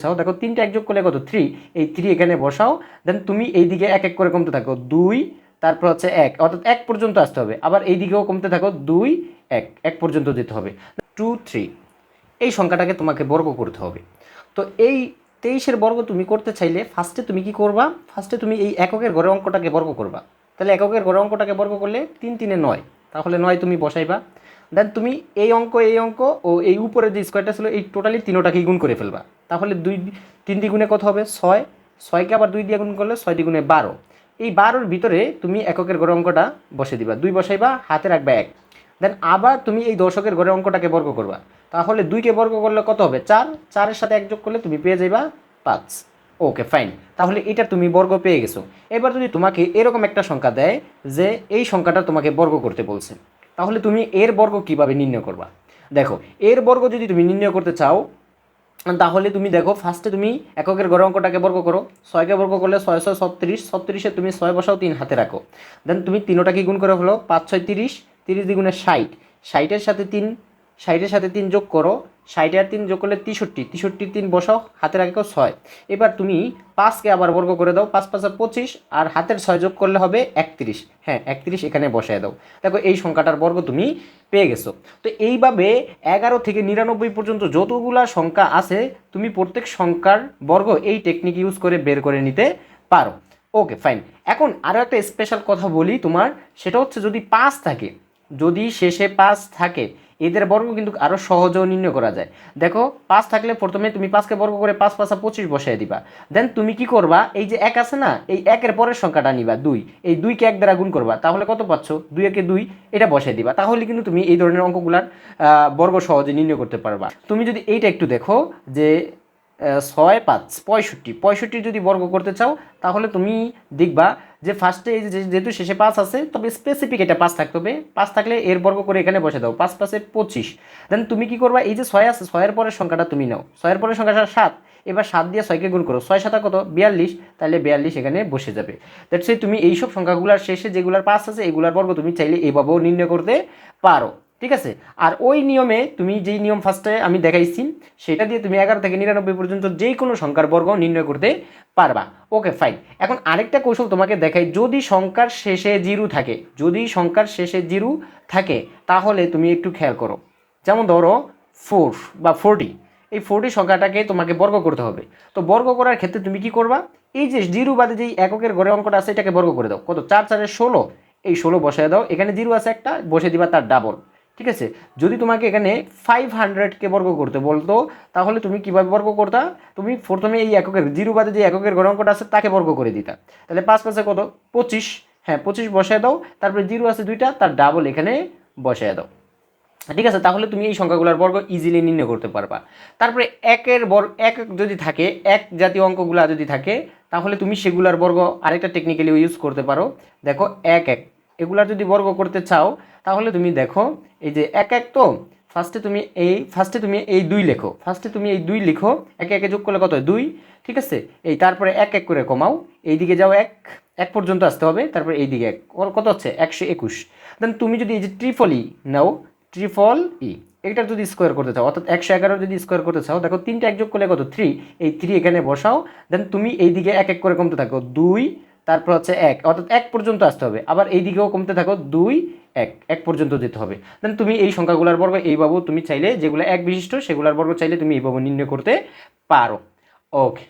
চাও দেখো, তিনটা এক যোগ করলে কত? থ্রি এই থ্রি এখানে বসাও দেন তুমি এই দিকে এক এক করে কমতে থাকো, দুই, তারপর হচ্ছে এক। অর্থাৎ এক পর্যন্ত আসতে হবে। আবার এই দিকেও কমতে থাকো, দুই, এক। এক পর্যন্ত যেতে হবে। টু থ্রি এই সংখ্যাটাকে তোমাকে বর্গ করতে হবে। তো এই তেইশের বর্গ তুমি করতে চাইলে ফার্স্টে তুমি কি করবা? ফার্স্টে তুমি এই এককের ঘরের অঙ্কটাকে বর্গ করবা। তাহলে এককের ঘরের অঙ্কটাকে বর্গ করলে তিন, তিনে নয়। তাহলে নয় তুমি বসাইবা। দেন তুমি এই অঙ্ক এই অঙ্ক ও এই উপরে যে স্কোয়ারটা ছিল, এই টোটালি তিনোটাকেই গুণ করে ফেলবা। তাহলে দুই, তিন দ্বিগুণে কত হবে? ছয়। ছয়কে আবার দুই দিয়ে গুণ করলে ছয় দ্বিগুণে বারো। এই বারোর ভিতরে তুমি এককের ঘরের অঙ্কটা বসে দিবা। দুই বসাইবা, হাতে রাখবা এক। দেন আবার তুমি এই দশকের ঘরের অঙ্কটাকে বর্গ করবা। তাহলে দুইকে বর্গ করলে কত হবে? চার। চারের সাথে একযোগ করলে তুমি পেয়ে যাইবা পাঁচ। ওকে ফাইন তাহলে এটা তুমি বর্গ পেয়ে গেছো। এবার যদি তোমাকে এরকম একটা সংখ্যা দেয় যে এই সংখ্যাটা তোমাকে বর্গ করতে বলছে। তাহলে তুমি এর বর্গ কীভাবে নির্ণয় করবা? দেখো, এর বর্গ যদি তুমি নির্ণয় করতে চাও, তাহলে তুমি দেখো ফার্স্টে তুমি এককের গড় অঙ্কটাকে বর্গ করো, ছয়কে বর্গ করলে ছয় ছয় ছত্রিশ, ছত্রিশে তুমি ছয় বসাও, তিন হাতে রাখো। দেন তুমি তিনোটা কি গুণ করে হলো? পাঁচ, ছয়, তিরিশ তিরিশ দ্বিগুণে ষাট। ষাটের সাথে তিন, ষাটের সাথে তিন যোগ করো ষাটে আর তিন যোগ করলে তেষট্টি তেষট্টির তিন বসাও হাতে রাখো ছয়। এবার তুমি পাঁচকে আবার বর্গ করে দাও, পাঁচ, পাঁচা পঁচিশ, আর হাতের ছয় যোগ করলে হবে একত্রিশ। হ্যাঁ একত্রিশ এখানে বসায় দাও। দেখো এই সংখ্যাটার বর্গ তুমি পেয়ে গেছো। তো এইভাবে এগারো থেকে নিরানব্বই পর্যন্ত যতগুলা সংখ্যা আছে, তুমি প্রত্যেক সংখ্যার বর্গ এই টেকনিক ইউজ করে বের করে নিতে পারো। ওকে ফাইন এখন আরও একটা স্পেশাল কথা বলি তোমার, সেটা হচ্ছে যদি পাঁচ থাকে, যদি শেষে পাঁচ থাকে এদের বর্গ কিন্তু আরও সহজেও নির্ণয় করা যায়। দেখো, পাঁচ থাকলে প্রথমে তুমি পাঁচকে বর্গ করে পাঁচ পাঁচা পঁচিশ বসাই দিবা। দেন তুমি কি করবা? এই যে এক আছে না, এই একের পরের সংখ্যাটা নিবা, দুই। এই দুইকে এক দ্বারা গুণ করবা, তাহলে কত পাচ্ছ? দুই একে দুই, এটা বসাই দিবা। তাহলে কিন্তু তুমি এই ধরনের অঙ্কগুলার বর্গ সহজে নির্ণয় করতে পারবা। তুমি যদি এইটা একটু দেখো, যে ছয় পাঁচ, পঁয়ষট্টি পঁয়ষট্টি যদি বর্গ করতে চাও, তাহলে তুমি দেখবা যে ফার্স্টে এই যেহেতু শেষে পাঁচ আছে, তবে স্পেসিফিক এটা পাঁচ থাকতে হবে। পাঁচ থাকলে এর বর্গ করে এখানে বসে দাও, পাঁচ পাঁচে পঁচিশ। দেন তুমি কি করবা, এই যে ছয় আছে, ছয়ের পরের সংখ্যাটা তুমি নাও। ছয়ের পরের সংখ্যাটা সাত, এবার সাত দিয়ে ছয়কে গুণ করো। ছয় সাতা কত? বিয়াল্লিশ, তাহলে বিয়াল্লিশ এখানে বসে যাবে। দ্যাটস তুমি এইসব সংখ্যাগুলোর শেষে যেগুলোর পাঁচ আছে, এগুলোর বর্গ তুমি চাইলে এভাবেও নির্ণয় করতে পারো। ঠিক আছে? আর ওই নিয়মে তুমি যেই নিয়ম ফার্স্টে আমি দেখাইছি, সেটা দিয়ে তুমি এগারো থেকে নিরানব্বই পর্যন্ত যে কোনো সংখ্যার বর্গ নির্ণয় করতে পারবা। ওকে ফাইন এখন আরেকটা কৌশল তোমাকে দেখাই, যদি সংখ্যার শেষে জিরো থাকে, যদি সংখ্যার শেষে জিরো থাকে, তাহলে তুমি একটু খেয়াল করো। যেমন ধরো ফোর বা ফোরটি এই ফোরটি সংখ্যাটাকে তোমাকে বর্গ করতে হবে। তো বর্গ করার ক্ষেত্রে তুমি কি করবা? এই যে জিরো বাদে যেই এককের ঘরে অঙ্কটা আছে, এটাকে বর্গ করে দাও। কত? চার, চারে ষোলো। এই ষোলো বসায় দাও। এখানে জিরো আছে একটা, বসে দিবা তার ডাবল ঠিক আছে? যদি তোমাকে এখানে ফাইভ হান্ড্রেডকে বর্গ করতে বলতো, তাহলে তুমি কীভাবে বর্গ করতা? তুমি প্রথমে এই এককের, জিরো বাদে যে এককের ঘর অঙ্কটা আছে, তাকে বর্গ করে দিতা। তাহলে পাঁচ পাঁচে কত? পঁচিশ। হ্যাঁ পঁচিশ বসায় দাও, তারপরে জিরো আছে দুইটা, তার ডাবল এখানে বসায় দাও। ঠিক আছে? তাহলে তুমি এই সংখ্যাগুলোর বর্গ ইজিলি নির্ণয় করতে পারবা। তারপরে একের বর্গ এক যদি থাকে, এক জাতীয় অঙ্কগুলা যদি থাকে, তাহলে তুমি সেগুলার বর্গ আরেকটা টেকনিক্যালি ইউজ করতে পারো। দেখো, এক এক। এগুলার যদি বর্গ করতে চাও, তাহলে তুমি দেখো, এই যে এক এক তো ফার্স্টে তুমি এই ফার্স্টে তুমি এই দুই লেখো ফার্স্টে তুমি এই দুই লিখো, একে একে যোগ করলে কত? দুই, ঠিক আছে? এই তারপরে এক এক করে কমাও এই দিকে যাও এক এক পর্যন্ত আসতে হবে, তারপরে এই দিকে এক, ওর কত হচ্ছে? একশো একুশ। দেন তুমি যদি এই যে ট্রিপল ই নাও ট্রিপল ই, এইটার যদি স্কোয়ার করতে চাও, অর্থাৎ একশো এগারো যদি স্কোয়ার করতে চাও, দেখো তিনটা এক যোগ করলে কত? থ্রি এই থ্রি এখানে বসাও দেন তুমি এই দিকে এক এক করে কমতে থাকো, দুই তারপর হচ্ছে এক। অর্থাৎ এক পর্যন্ত আসতে হবে। আবার এই দিকেও কমতে থাকো দুই, এক। এক পর্যন্ত যেতে হবে। দেন তুমি এই সংখ্যাগুলোর বর্গ এইভাবেও তুমি চাইলে যেগুলো এক বিশিষ্ট, সেগুলোর বর্গ চাইলে তুমি এইভাবে নির্ণয় করতে পারো। ওকে